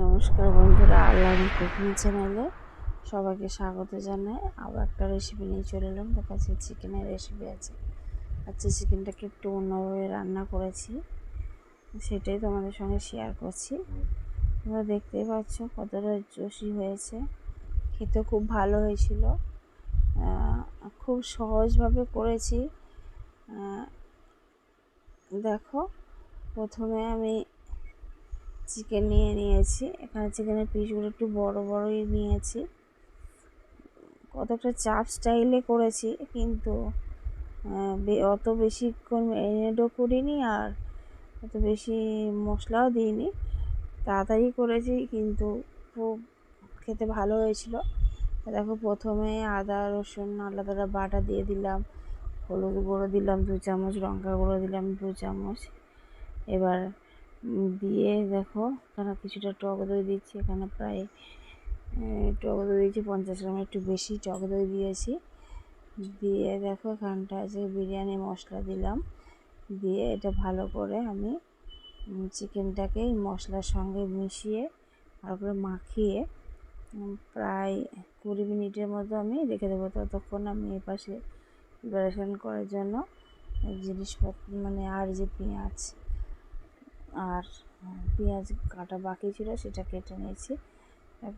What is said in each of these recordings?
নমস্কার বন্ধুরা আল্লাহ কুকিং চ্যানেলে সবাইকে স্বাগত জানাই। আবার একটা রেসিপি নিয়ে চলে এলাম। তার কাছে চিকেনের রেসিপি আছে। আচ্ছা চিকেনটাকে একটু অন্যভাবে রান্না করেছি। সেটাই তোমাদের সঙ্গে শেয়ার করছি। তোমরা দেখতেই পাচ্ছ কতটা জসি হয়েছে। খেতে খুব ভালো হয়েছিল। খুব সহজভাবে করেছি। দেখো, প্রথমে আমি চিকেন নিয়ে নিয়েছি। এখানে চিকেনের পিসগুলো একটু বড় বড়ই নিয়েছি। কতটা চাপ স্টাইলে করেছি, কিন্তু অত বেশিক্ষণ ম্যারিনেটও করিনি আর অত বেশি মশলাও দিইনি। তাড়াতাড়ি করেছি, কিন্তু খুব খেতে ভালো হয়েছিল। দেখো প্রথমে আদা, রসুন আলাদা বাটা দিয়ে দিলাম, হলুদ গুঁড়ো দিলাম, দু চামচ লঙ্কা গুঁড়ো দিলাম, দু চামচ। এবার দিয়ে দেখো এখানে কিছুটা টক দই দিচ্ছি। এখানে প্রায় টক দই দিয়েছি পঞ্চাশ গ্রাম, একটু বেশি টক দই দিয়েছি। দিয়ে দেখো, এখানটা যে বিরিয়ানি মশলা দিলাম। দিয়ে এটা ভালো করে আমি চিকেনটাকে মশলার সঙ্গে মিশিয়ে, ভালো করে মাখিয়ে প্রায় কুড়ি মিনিটের মতো আমি রেখে দেবো। ততক্ষণ আমি এপাশে প্রিপারেশান করার জন্য জিনিসপত্র মানে আর যে পেঁয়াজ আর পেঁয়াজ কাটা বাকি ছিল, সেটা কেটে নিয়েছি।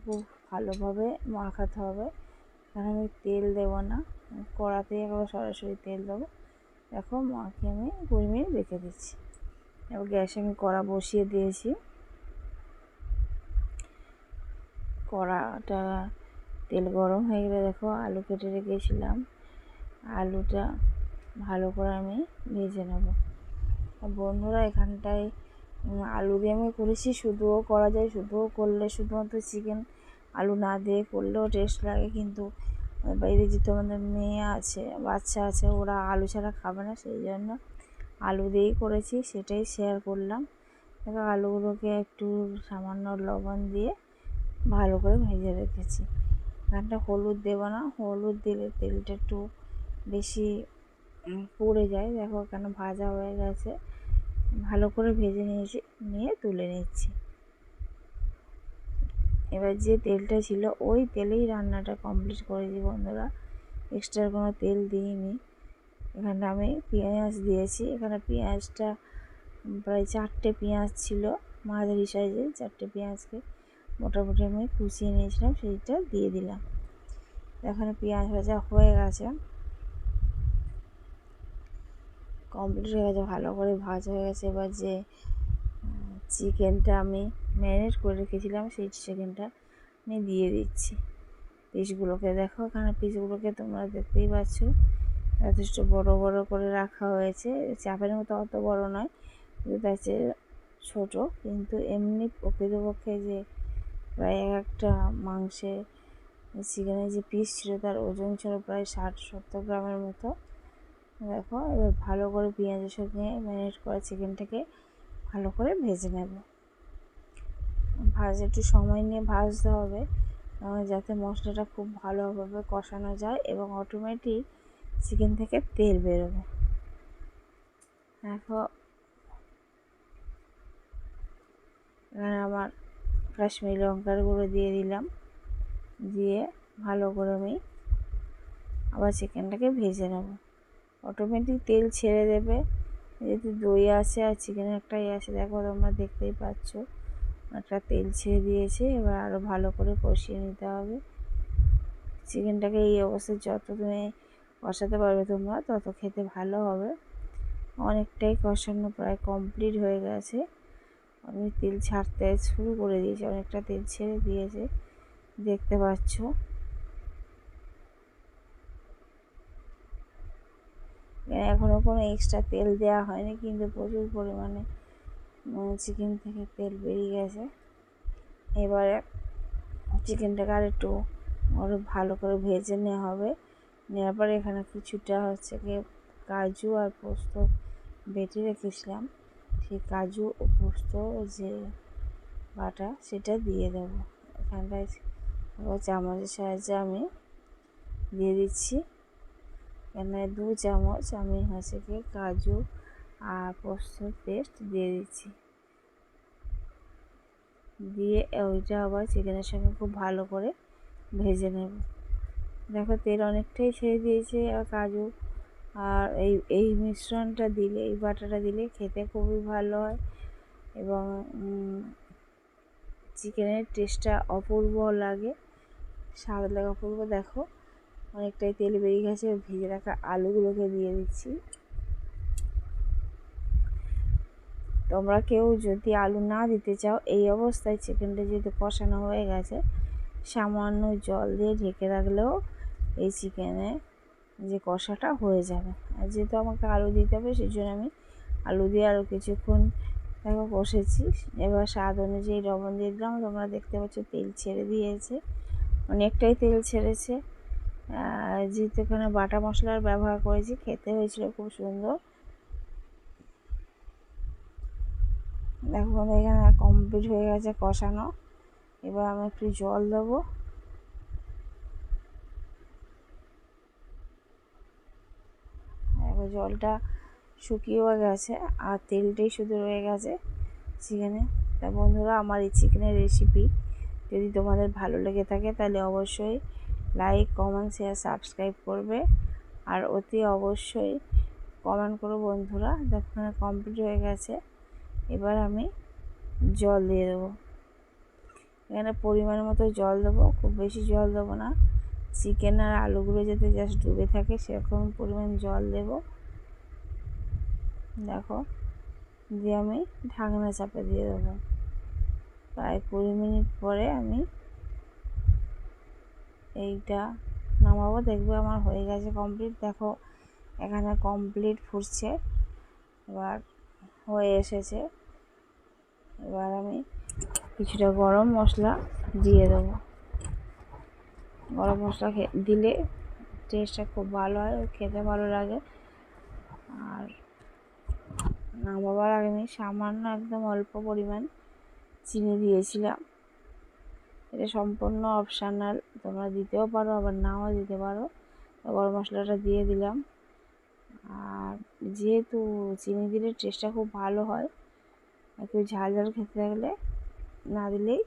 খুব ভালোভাবে মাখাতে হবে। কারণ আমি তেল দেবো না। কড়াতেই একবার সরাসরি তেল দেবো। দেখো, মাখিয়ে আমি কুড়ি মিনিট রেখে দিচ্ছি। এবার গ্যাসে আমি কড়া বসিয়ে দিয়েছি। কড়াটা তেল গরম হয়ে গেলে দেখো, আলু কেটে রেখেছিলাম। আলুটা ভালো করে আমি ভেজে নেব। বন্ধুরা, এখানটায় আলু দিয়ে আমি করেছি, শুধুও করা যায়, শুধুও করলে শুধুমাত্র চিকেন আলু না দিয়ে করলেও টেস্ট লাগে কিন্তু বাইরে যেহেতু আমাদের মেয়ে আছে, বাচ্চা আছে, ওরা আলু ছাড়া খাবে না, সেই জন্য আলু দিয়েই করেছি, সেটাই শেয়ার করলাম। আলুগুলোকে একটু সামান্য লবণ দিয়ে ভালো করে ভেজে রেখেছি। এখানটা হলুদ দেবো না, হলুদ দিলে তেলটা একটু বেশি পড়ে যায়, দেখো কেন ভাজা হয়ে গেছে। ভালো করে ভেজে নিয়েছি, নিয়ে তুলে নিচ্ছি। এবার যে তেলটা ছিল, ওই তেলেই রান্নাটা কমপ্লিট করেছি বন্ধুরা। এক্সট্রা কোনো তেল দিইনি। এখানে আমি পেঁয়াজ দিয়েছি। এখানে পেঁয়াজটা প্রায় চারটে পেঁয়াজ ছিল, মাঝারি সাইজের চারটে পেঁয়াজকে মোটামুটি আমি কুচিয়ে নিয়েছিলাম, সেইটা দিয়ে দিলাম। এখানে পেঁয়াজ ভাজা হয়ে গেছে। কমপ্লিট হয়ে গেছে, ভালো করে ভাজা হয়ে গেছে। এবার যে চিকেনটা আমি ম্যারিনেট করে রেখেছিলাম, সেই চিকেনটা আমি দিয়ে দিচ্ছি। পিসগুলোকে দেখো, এখানে পিসগুলোকে তোমরা দেখতেই পাচ্ছ। যথেষ্ট বড় বড় করে রাখা হয়েছে। চাপের মতো অত বড় নয় চেয়ে ছোটো। কিন্তু এমনি প্রকৃতপক্ষে যে, প্রায় এক একটা মাংসে চিকেনের যে পিস ছিল, তার ওজন ছিল প্রায় ষাট সত্তর গ্রামের মতো। দেখো, এবার ভালো করে পেঁয়াজের সঙ্গে ম্যারিনেট করা চিকেনটাকে ভালো করে ভেজে নেব। ভাজ একটু সময় নিয়ে ভাজতে হবে যাতে মশলাটা খুব ভালোভাবে কষানো যায় এবং অটোমেটিক চিকেন থেকে তেল বেরোবে। দেখো, এখানে আমার কাশ্মীরি লঙ্কার গুঁড়ো দিয়ে দিলাম, দিয়ে ভালো করে আমি আবার চিকেনটাকে ভেজে নেব। অটোমেটিক তেল ছেড়ে দেবে। যেহেতু দই আছে আর চিকেনের একটা ইয়ে আছে, দেখো তোমরা দেখতেই পাচ্ছ। একটা তেল ছেড়ে দিয়েছে, এবার আরও ভালো করে কষিয়ে নিতে হবে। চিকেনটাকে এই অবস্থায় যত তুমি কষাতে পারবে তোমরা, তত খেতে ভালো হবে। অনেকটাই কষানো প্রায় কমপ্লিট হয়ে গেছে। আমি তেল ছাড়তে শুরু করে দিয়েছি, অনেকটা তেল ছেড়ে দিয়েছে। দেখতে পাচ্ছ। এখনও কোনো এক্সট্রা তেল দেওয়া হয়নি, কিন্তু প্রচুর পরিমাণে চিকেন থেকে তেল বেরিয়ে গেছে। এবারে চিকেনটাকে আর একটু আরও ভালো করে ভেজে নেওয়া হবে। নেওয়ার পরে এখানে কিছুটা হচ্ছে গিয়ে কাজু আর পোস্ত বেটে রেখেছিলাম। সেই কাজু ও পোস্ত যে বাটা, সেটা দিয়ে দেবো। এখানটায় চামচের সাহায্যে আমি দিয়ে দিচ্ছি। এখানে দু চামচ আমি হচ্ছে কি কাজু আর পোস্ত পেস্ট দিয়ে দিচ্ছি। দিয়ে ওইটা আবার চিকেনের সঙ্গে খুব ভালো করে ভেজে নেব। দেখো তেল অনেকটাই ছেড়ে দিয়েছে, আর কাজু আর এই এই মিশ্রণটা দিলে, এই বাটাটা দিলে খেতে খুবই ভালো হয় এবং চিকেনের টেস্টটা অপূর্ব লাগে, স্বাদ লাগে অপূর্ব। দেখো অনেকটাই তেল বেরিয়ে গেছে, ভেজে রাখা আলুগুলোকে দিয়ে দিচ্ছি। তোমরা কেউ যদি আলু না দিতে চাও, এই অবস্থায় চিকেনটা যেহেতু কষানো হয়ে গেছে, সামান্য জল দিয়ে ঢেকে রাখলেও এই চিকেনে যে কষাটা হয়ে যাবে। আর যেহেতু আমাকে আলু দিতে হবে সেই জন্য আমি আলু দিয়ে আরও কিছুক্ষণ দেখো কষেছি। এবার স্বাদ অনুযায়ী লবণ দিয়ে দিলাম। তোমরা দেখতে পাচ্ছ তেল ছেড়ে দিয়েছে, অনেকটাই তেল ছেড়েছে। যেহেতু এখানে বাটা মশলার ব্যবহার করেছি, খেতে হয়েছিল খুব সুন্দর। দেখো এখানে কমপ্লিট হয়ে গেছে কষানো। এবার আমি একটু জল দেবো। জলটা শুকিয়েও গেছে আর তেলটাই শুধু রয়ে গেছে চিকেনে তা বন্ধুরা, আমার এই চিকেনের রেসিপি যদি তোমাদের ভালো লেগে থাকে, তাহলে অবশ্যই লাইক কমেন্ট শেয়ার সাবস্ক্রাইব করবে। আর অতি অবশ্যই কমেন্ট করো বন্ধুরা, দেখো কমপ্লিট হয়ে গেছে। এবার আমি জল দিয়ে দেবো। এখানে পরিমাণ মতো জল দেবো, খুব বেশি জল দেবো না। চিকেন আর আলুগুলো যাতে জাস্ট ডুবে থাকে, সেরকম পরিমাণ জল দেব। দেখো, দিয়ে আমি ঢাকনা চাপে দিয়ে দেবো। প্রায় কুড়ি মিনিট পরে আমি এইটা নামাবো, দেখবে আমার হয়ে গেছে কমপ্লিট দেখো, এখানে কমপ্লিট ফুটছে। এবার হয়ে এসেছে। এবার আমি কিছুটা গরম মশলা দিয়ে দেবো। গরম মশলা দিলে টেস্টটা খুব ভালো হয়, খেতে ভালো লাগে। আর নামাবার আগে আমি সামান্য একদম অল্প পরিমাণ চিনি দিয়েছিলাম। এটা সম্পূর্ণ অপশানাল তোমরা দিতেও পারো, আবার নাও দিতে পারো। গরম মশলাটা দিয়ে দিলাম। আর যেহেতু চিনি দিলে টেস্টটা খুব ভালো হয়, একটু ঝাল ঝাল খেতে থাকলে না দিলেই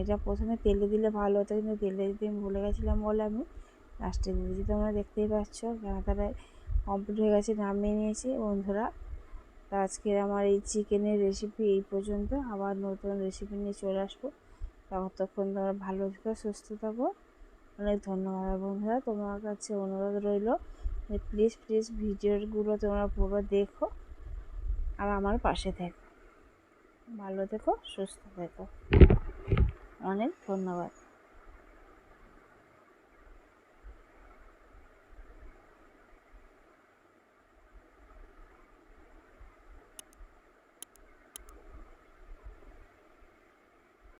এটা প্রথমে তেলে দিলে ভালো হতো, কিন্তু তেলে দিতে আমি ভুলে গেছিলাম বলে আমি লাস্টে দিয়ে দিয়েছি। তোমরা দেখতেই পাচ্ছ তারা কমপ্লিট হয়ে গেছে, নামিয়ে নিয়েছি। বন্ধুরা, তো আজকের আমার এই চিকেনের রেসিপি এই পর্যন্ত। আবার নতুন রেসিপি নিয়ে চলে আসব। ততক্ষণ তোমরা ভালো থেকো সুস্থ থাকো অনেক ধন্যবাদ। বন্ধুরা, তোমার কাছে অনুরোধ রইল যে প্লিজ প্লিজ ভিডিওগুলো তোমরা পুরো দেখো আর আমার পাশে থেকো। ভালো থেকো, সুস্থ থেকো। অনেক ধন্যবাদ।